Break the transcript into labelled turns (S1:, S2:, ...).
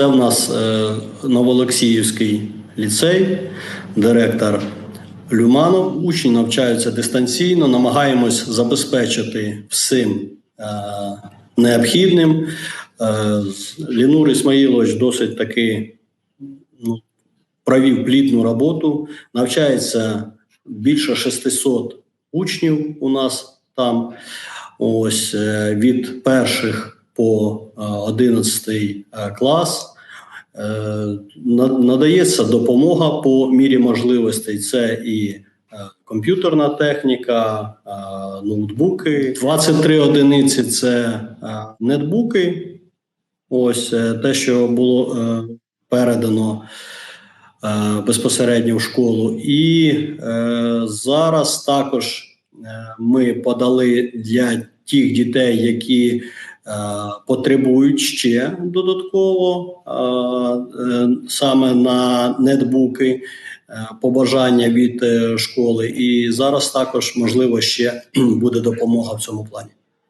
S1: Це в нас е, Новоолексіївський ліцей, директор Люманов. Учні навчаються дистанційно, намагаємось забезпечити всім е, необхідним. Е, Лінур Ісмаїлович досить таки ну, провів плідну роботу. Навчається більше 600 учнів у нас там. Ось від перших по е, 11 е, клас. Е, Надається допомога по мірі можливостей. Це і е, комп'ютерна техніка, е, ноутбуки. 23 одиниці це е, нетбуки. Ось е, те, що було е, передано е, безпосередньо в школу. І е, зараз також е, ми подали для тих дітей, які е, потребують ще додатково е, е, саме на нетбуки. е, Побажання від е, школи, і зараз також можливо ще буде допомога в цьому плані.